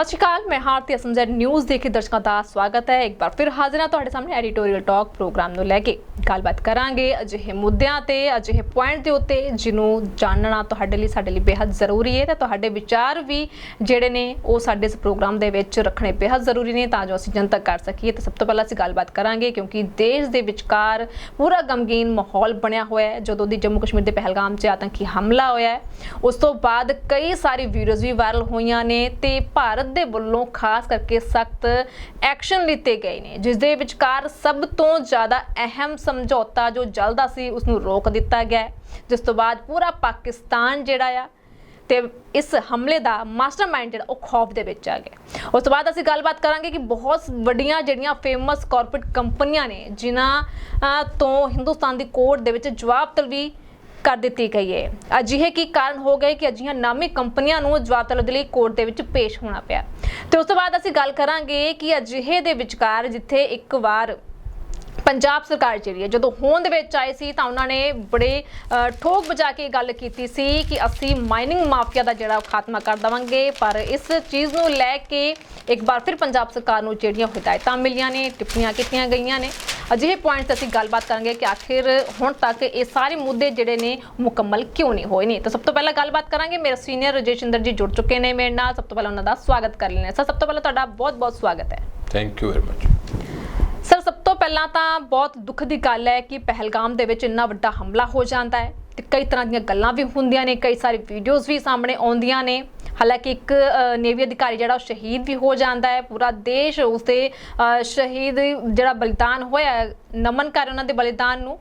ਸਤਿ ਸ਼੍ਰੀ ਅਕਾਲ, ਮੈਂ ਹਾਰਤੀ ਅਸਮਜੈ ਨਿਊਜ਼ ਦੇਖੇ ਦਰਸ਼ਕਾਂ ਦਾ ਸਵਾਗਤ ਹੈ। ਇੱਕ ਵਾਰ ਫਿਰ ਹਾਜ਼ਰ ਹਾਂ ਤੁਹਾਡੇ ਸਾਹਮਣੇ ਐਡੀਟੋਰੀਅਲ ਟਾਕ ਪ੍ਰੋਗਰਾਮ ਨੂੰ ਲੈ ਕੇ। ਗੱਲਬਾਤ ਕਰਾਂਗੇ ਅਜਿਹੇ ਮੁੱਦਿਆਂ ਤੇ, ਅਜਿਹੇ ਪੁਆਇੰਟ ਦੇ ਉੱਤੇ ਜਿਹਨੂੰ ਜਾਣਨਾ ਤੁਹਾਡੇ ਲਈ, ਸਾਡੇ ਲਈ ਬੇहद ਜ਼ਰੂਰੀ ਹੈ ਤੇ ਤੁਹਾਡੇ ਵਿਚਾਰ ਵੀ ਜਿਹੜੇ ਨੇ ਉਹ ਸਾਡੇ ਇਸ ਪ੍ਰੋਗਰਾਮ ਦੇ ਵਿੱਚ ਰੱਖਣੇ ਬੇहद ਜ਼ਰੂਰੀ ਨੇ ਤਾਂ ਜੋ ਅਸੀਂ ਜਨਤਕ ਕਰ ਸਕੀਏ। ਤੇ ਸਭ ਤੋਂ ਪਹਿਲਾਂ ਅਸੀਂ ਗੱਲਬਾਤ ਕਰਾਂਗੇ ਕਿਉਂਕਿ ਦੇਸ਼ ਦੇ ਵਿਚਕਾਰ ਪੂਰਾ ਗਮਗੀਨ ਮਾਹੌਲ ਬਣਿਆ ਹੋਇਆ ਹੈ। ਜਦੋਂ ਦੀ ਜੰਮੂ ਕਸ਼ਮੀਰ ਦੇ ਪਹਿਲਗਾਮ 'ਚ ਆਤੰਕੀ ਹਮਲਾ ਹੋਇਆ ਹੈ, ਉਸ ਤੋਂ ਬਾਅਦ ਕਈ ਸਾਰੀ ਵੀਡੀਓਜ਼ ਵੀ ਵਾਇਰਲ ਹੋਈਆਂ ਨੇ ਤੇ ਭਾਰਤ ਦੇ ਵੱਲੋਂ ਖਾਸ ਕਰਕੇ ਸਖਤ ਐਕਸ਼ਨ ਲਿੱਤੇ ਗਏ ਨੇ, ਜਿਸ ਦੇ ਵਿਚਕਾਰ ਸਭ ਤੋਂ ਜ਼ਿਆਦਾ ਅਹਿਮ ਸਮਝੌਤਾ ਜੋ ਜਲਦਾ ਸੀ ਉਸ ਨੂੰ ਰੋਕ ਦਿੱਤਾ ਗਿਆ ਜਿਸ ਤੋਂ ਬਾਅਦ ਪੂਰਾ ਪਾਕਿਸਤਾਨ ਜਿਹੜਾ ਆ ਤੇ ਇਸ ਹਮਲੇ ਦਾ ਮਾਸਟਰਮਾਈਂਡ ਜਿਹੜਾ, ਉਹ ਖੌਫ ਦੇ ਵਿੱਚ ਆ ਗਿਆ ਉਸ ਤੋਂ ਬਾਅਦ ਅਸੀਂ ਗੱਲਬਾਤ ਕਰਾਂਗੇ ਕਿ ਬਹੁਤ ਵੱਡੀਆਂ ਜਿਹੜੀਆਂ ਫੇਮਸ ਕਾਰਪੋਰੇਟ ਕੰਪਨੀਆਂ ਨੇ, ਜਿਨ੍ਹਾਂ ਤੋਂ ਹਿੰਦੁਸਤਾਨ ਦੀ ਕੋਰਟ ਦੇ ਵਿੱਚ ਜਵਾਬ ਤਲਬੀ ਕਰ ਦਿੱਤੀ ਗਈ ਹੈ। ਅਜਿਹੇ ਕੀ ਕਾਰਨ ਹੋ ਗਏ ਕਿ ਅਜਿਹੀਆਂ ਨਾਮੀ ਕੰਪਨੀਆਂ ਨੂੰ ਜਵਾਬ ਤਲਬ ਦੇ ਲਈ ਕੋਰਟ ਦੇ ਵਿੱਚ ਪੇਸ਼ ਹੋਣਾ ਪਿਆ। ਤੇ ਉਸ ਤੋਂ ਬਾਅਦ ਅਸੀਂ ਗੱਲ ਕਰਾਂਗੇ ਕਿ ਅਜਿਹੇ ਦੇ ਵਿਚਕਾਰ ਜਿੱਥੇ ਇੱਕ ਵਾਰ ਪੰਜਾਬ ਸਰਕਾਰ ਜਿਹੜੀ ਹੈ, ਜਦੋਂ ਹੋਂਦ ਵਿੱਚ ਆਈ ਸੀ ਤਾਂ ਉਹਨਾਂ ਨੇ ਬੜੇ ਠੋਕ ਵਜਾ ਕੇ ਗੱਲ ਕੀਤੀ ਸੀ ਕਿ ਅਸੀਂ ਮਾਈਨਿੰਗ ਮਾਫੀਆ ਦਾ ਜਿਹੜਾ ਉਹ ਖਾਤਮਾ ਕਰ ਦਵਾਂਗੇ, ਪਰ ਇਸ ਚੀਜ਼ ਨੂੰ ਲੈ ਕੇ ਇੱਕ ਵਾਰ ਫਿਰ ਪੰਜਾਬ ਸਰਕਾਰ ਨੂੰ ਜਿਹੜੀਆਂ ਹਦਾਇਤਾਂ ਮਿਲੀਆਂ ਨੇ, ਟਿੱਪਣੀਆਂ ਕੀਤੀਆਂ ਗਈਆਂ ਨੇ। ਅਜਿਹੇ ਪੁਆਇੰਟ ਤੇ ਅਸੀਂ ਗੱਲਬਾਤ ਕਰਾਂਗੇ ਕਿ ਆਖਿਰ ਹੁਣ ਤੱਕ ਇਹ ਸਾਰੇ ਮੁੱਦੇ ਜਿਹੜੇ ਨੇ ਮੁਕੰਮਲ ਕਿਉਂ ਨਹੀਂ ਹੋਏ ਨੇ। ਤਾਂ ਸਭ ਤੋਂ ਪਹਿਲਾਂ ਗੱਲਬਾਤ ਕਰਾਂਗੇ, ਮੇਰੇ ਸੀਨੀਅਰ ਰਜੇਸ਼ ਇੰਦਰ ਜੀ ਜੁੜ ਚੁੱਕੇ ਨੇ ਮੇਰੇ ਨਾਲ। ਸਭ ਤੋਂ ਪਹਿਲਾਂ ਉਹਨਾਂ ਦਾ ਸਵਾਗਤ ਕਰ ਲੈਣਾ ਸਰ, ਸਭ ਤੋਂ ਪਹਿਲਾਂ ਤੁਹਾਡਾ ਬਹੁਤ ਬਹੁਤ ਸਵਾਗਤ ਹੈ। ਥੈਂਕ ਯੂ ਵੈਰੀ ਮਚ ਪਹਿਲਾਂ ਤਾਂ ਬਹੁਤ ਦੁੱਖ ਦੀ ਗੱਲ ਹੈ ਕਿ ਪਹਿਲਗਾਮ ਦੇ ਵਿੱਚ ਇੰਨਾ ਵੱਡਾ ਹਮਲਾ ਹੋ ਜਾਂਦਾ ਹੈ ਤੇ ਕਈ ਤਰ੍ਹਾਂ ਦੀਆਂ ਗੱਲਾਂ ਵੀ ਹੁੰਦੀਆਂ ਨੇ, ਕਈ ਸਾਰੀ ਵੀਡੀਓਜ਼ ਵੀ ਸਾਹਮਣੇ ਆਉਂਦੀਆਂ ਨੇ। ਹਾਲਾਂਕਿ ਇੱਕ ਨੇਵੀ ਅਧਿਕਾਰੀ ਜਿਹੜਾ ਉਹ ਸ਼ਹੀਦ ਵੀ ਹੋ ਜਾਂਦਾ ਹੈ। ਪੂਰਾ ਦੇਸ਼ ਉਸਦੇ ਸ਼ਹੀਦ ਜਿਹੜਾ ਬਲੀਦਾਨ ਹੋਇਆ ਨਮਨ ਕਰ ਉਹਨਾਂ ਦੇ ਬਲੀਦਾਨ ਨੂੰ।